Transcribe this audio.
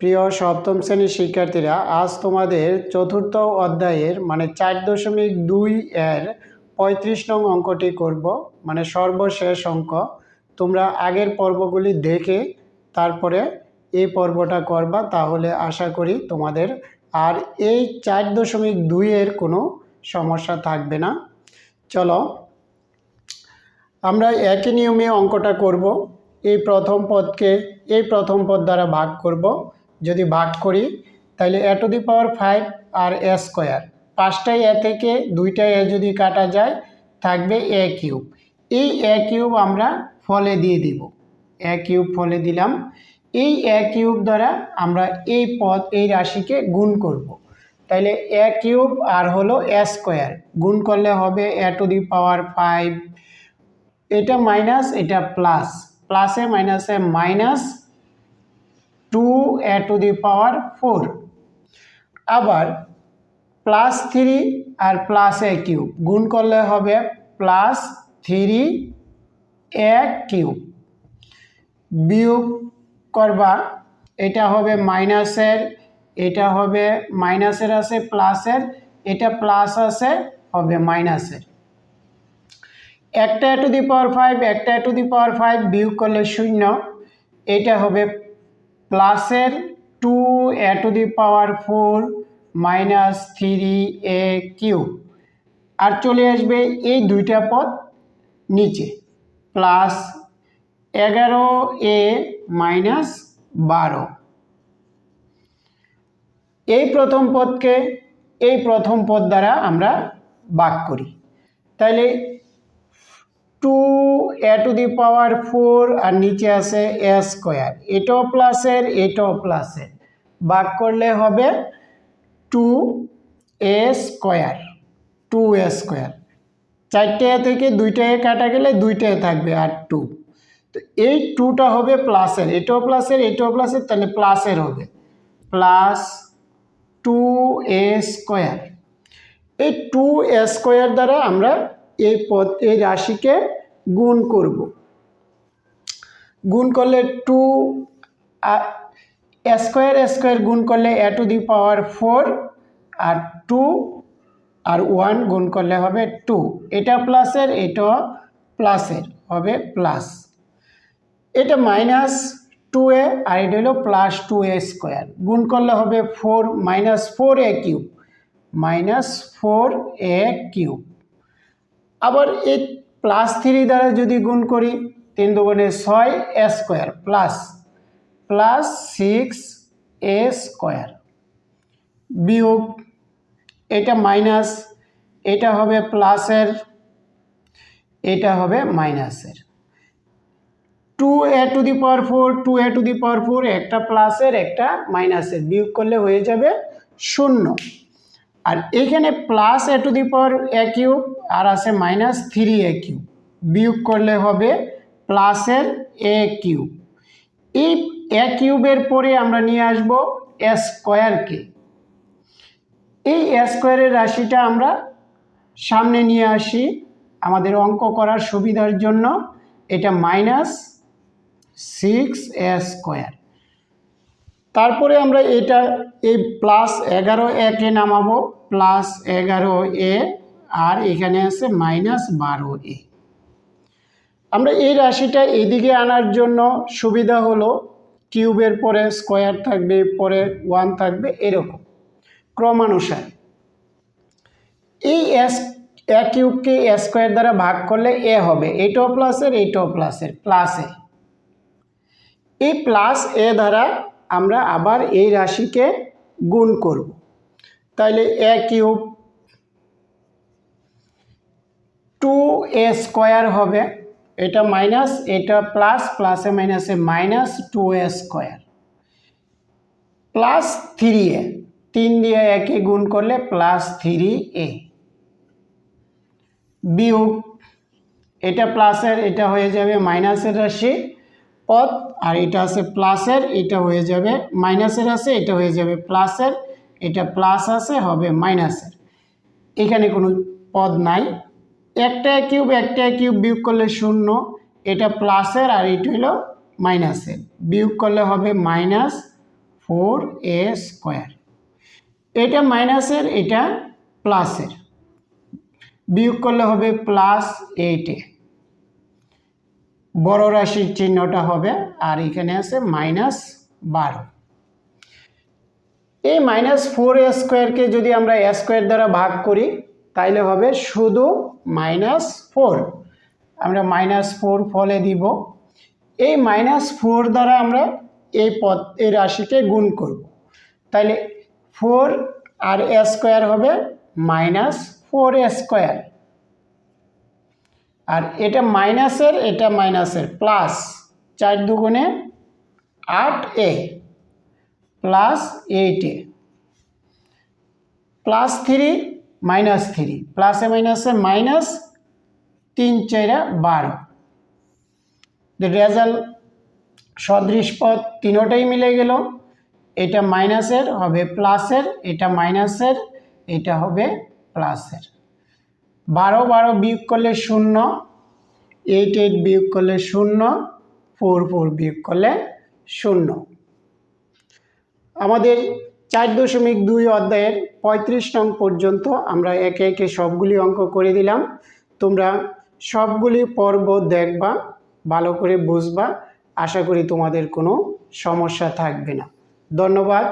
প্রিয় সপ্তম শ্রেণির শিক্ষার্থীরা, আজ তোমাদের চতুর্থ অধ্যায়ের মানে চার দশমিক দুই এর পঁয়ত্রিশ নং অঙ্কটি করব। মানে সর্বশেষ অঙ্ক। তোমরা আগের পর্বগুলি দেখে তারপরে এই পর্বটা করবা, তাহলে আশা করি তোমাদের আর এই চার দশমিক দুইয়ের কোনো সমস্যা থাকবে না। চলো, আমরা একই নিয়মে অঙ্কটা করব। এই প্রথম পদকে, এই প্রথম পদ দ্বারা ভাগ করব। যদি ভাগ করি তাহলে a to the power five R A square পাঁচটায় এ থেকে দুইটায় এ যদি কাটা যায়, থাকবে এ কিউব এই এ কিউব আমরা ফলে দিয়ে দিব। এ কিউব ফলে দিলাম। এই এ কিউব দ্বারা আমরা এই পদ, এই রাশিকে গুণ করব। তাহলে এ কিউব আর হলো এ স্কোয়ার গুণ করলে হবে a to the power five এটা মাইনাস এটা প্লাস প্লাসে মাইনাসে minus a to the power four আবার প্লাস থ্রি আর প্লাস এ কিউব গুণ করলে হবে প্লাস থ্রি এ কিউব বিয়োগ করবা, এটা হবে মাইনাসের এটা হবে মাইনাসের আছে প্লাসের এটা প্লাস আছে হবে মাইনাসের একটা টু দি পাওয়ার ফাইভ একটা টু দি পাওয়ার ফাইভ বিয়োগ করলে শূন্য, এটা হবে প্লাসের two a to the power four minus three a cube. আর চলে আসবে এই দুইটা পদ নিচে। প্লাস এগারো এ মাইনাস বারো। এই প্রথম পদকে এই প্রথম পদ দ্বারা আমরা বাক করি। তাহলে two a to the power four আর নিচে আছে এ স্কোয়ার এটাও প্লাসের এটাও প্লাসের ভাগ করলে হবে two a square two a square চারটে থেকে দুইটা এ কাটা গেলে দুইটা এ থাকবে আর টু তো এই টুটা হবে প্লাসের এটাও প্লাসের এটাও প্লাসের তাহলে প্লাসের হবে। প্লাস টু এ স্কোয়ার এই টু এ স্কোয়ার দ্বারা আমরা পদ, এই রাশিকে গুণ করব। গুণ করলে টু স্কোয়ার স্কোয়ার গুণ করলে a to the power four R two আর ওয়ান গুণ করলে হবে টু। এটা প্লাসের এটা প্লাসের, হবে প্লাস। এটা মাইনাস টু এ আর এটা হলো প্লাস টু এ স্কোয়ার। গুণ করলে হবে four, minus four a cube, minus four a cube. আবার এই প্লাস থ্রি দ্বারা যদি গুণ করি, তিন দুগুণে ছয় a square plus plus six a square বিয়োগ, এটা মাইনাস এটা হবে প্লাসের এটা হবে মাইনাসের two a to the power four two a to the power four একটা প্লাসের একটা মাইনাসের বিয়োগ করলে হয়ে যাবে শূন্য। আর এখানে plus a to the power a cube আর আছে মাইনাস থ্রি এ কিউব বিয়োগ করলে হবে প্লাসের এ কিউব এই এ কিউবের পরে আমরা নিয়ে আসব এ স্কোয়ারকে এই এ স্কোয়ারের রাশিটা আমরা সামনে নিয়ে আসি আমাদের অঙ্ক করার সুবিধার জন্য। এটা মাইনাস সিক্স এ স্কোয়ার তারপরে আমরা এটা, এই প্লাস এগারো একে নামাবো প্লাস এগারো এ, আর এখানে আছে মাইনাস বারো এ। আমরা এই রাশিটা এদিকে আনার জন্য সুবিধা হলো, কিউবের পরে স্কোয়ার থাকবে, পরে ওয়ান থাকবে, এরকম, ক্রমানুসারে। এই এস এ কিউবকে এ স্কোয়ার দ্বারা ভাগ করলে এ হবে এইটাও প্লাসের এইটাও প্লাসের প্লাসে এই প্লাস এ দ্বারা আমরা আবার এই রাশিকে গুণ করব। তাহলে a cube two a square হবে। এটা মাইনাস, এটা প্লাস, প্লাসে মাইনাসে minus two a square. Plus three a, তিন দিয়ে একে গুণ করলে প্লাস থ্রি এ। বিয়োগ, এটা প্লাসের, এটা হয়ে যাবে মাইনাসের রাশি। পদ আর এটা আছে প্লাসের এটা হয়ে যাবে মাইনাসের আছে, এটা হয়ে যাবে প্লাসের এটা প্লাস আছে, হবে মাইনাসের এখানে কোনো পদ নাই। একটা কিউব একটা কিউব বিয়োগ করলে শূন্য, এটা প্লাসের আর এটা হলো মাইনাসের বিয়োগ করলে হবে মাইনাস ফোর এ স্কোয়ার এটা মাইনাসের এটা প্লাসের বিয়োগ করলে হবে প্লাস এইটে বড় রাশির চিহ্নটা হবে, আর এখানে আছে মাইনাস বারো। এই মাইনাস ফোর এ স্কোয়ারকে যদি আমরা এ স্কোয়ার দ্বারা ভাগ করি, তাইলে হবে শুধু মাইনাস ফোর আমরা মাইনাস ফোর ফলে দিব। এই মাইনাস ফোর দ্বারা আমরা এই পদ, এই রাশিকে গুণ করব। তাইলে ফোর আর এ স্কোয়ার হবে মাইনাস ফোর স্কোয়ার আর এটা মাইনাসের এটা মাইনাসের প্লাস চার দুগুণে আট a plus eight a. Plus three minus three প্লাসে মাইনাসে মাইনাস তিন চাইরা বারো। রেজাল্ট সদৃশ পদ তিনোটাই মিলে গেল। এটা মাইনাসের হবে প্লাসের এটা মাইনাসের এটা হবে প্লাসের বারো বারো বিয়োগ করলে শূন্য এইট এইট বিয়োগ করলে শূন্য ফোর ফোর বিয়োগ করলে শূন্য। আমাদের চার দশমিক দুই অধ্যায়ের পঁয়ত্রিশ নং পর্যন্ত আমরা একে একে সবগুলি অঙ্ক করে দিলাম। তোমরা সবগুলি পর্ব দেখবা, ভালো করে বুঝবা। আশা করি তোমাদের কোনো সমস্যা থাকবে না। ধন্যবাদ।